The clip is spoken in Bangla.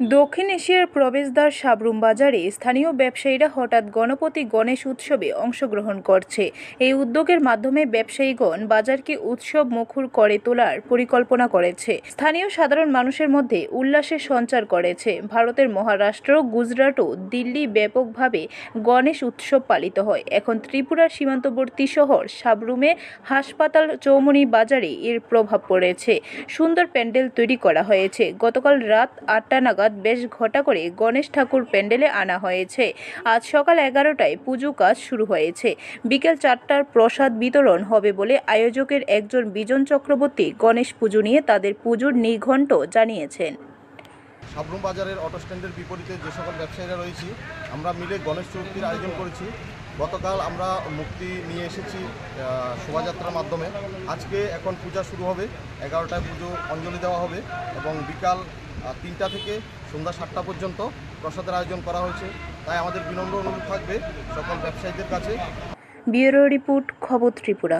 দক্ষিণ এশিয়ার প্রবেশদ্বার সাবরুম বাজারে স্থানীয় ব্যবসায়ীরা হঠাৎ গণপতি গণেশ উৎসবে অংশগ্রহণ করছে। এই উদ্যোগের মাধ্যমে ব্যবসায়ীগণ বাজারকে উৎসব মুখর করে তোলার পরিকল্পনা করেছে। স্থানীয় সাধারণ মানুষের মধ্যে উল্লাসের সঞ্চার করেছে। ভারতের মহারাষ্ট্র, গুজরাট ও দিল্লি ব্যাপকভাবে গণেশ উৎসব পালিত হয়। এখন ত্রিপুরার সীমান্তবর্তী শহর সাবরুমে হাসপাতাল চৌমনি বাজারে এর প্রভাব পড়েছে। সুন্দর প্যান্ডেল তৈরি করা হয়েছে। গতকাল রাত আটটা নাগাদ বেশ ঘটা করে গণেশ ঠাকুর প্যান্ডেলে আনা হয়েছে। আজ সকাল এগারোটায় পুজো কাজ শুরু হয়েছে। বিকেল চারটার প্রসাদ বিতরণ হবে বলে আয়োজকের একজন বিজন চক্রবর্তী গণেশ পুজো নিয়ে তাদের পুজোর নিঘণ্ট জানিয়েছেন। সাবরুম বাজারের অটো স্ট্যান্ডের বিপরীতে যে সকল ব্যবসায়ীরা রয়েছি, আমরা মিলে গণেশ চতুর্থীর আয়োজন করেছি। গতকাল আমরা মুক্তি নিয়ে এসেছি শোভাযাত্রার মাধ্যমে। আজকে এখন পূজা শুরু হবে, এগারোটায় পুজো অঞ্জলি দেওয়া হবে এবং বিকাল তিনটা থেকে সন্ধ্যা সাতটা পর্যন্ত প্রসাদের আয়োজন করা হয়েছে। তাই আমাদের বিনম্র অনুরোধ থাকবে সকল ব্যবসায়ীদের কাছে। ব্যুরো রিপোর্ট, খবর ত্রিপুরা।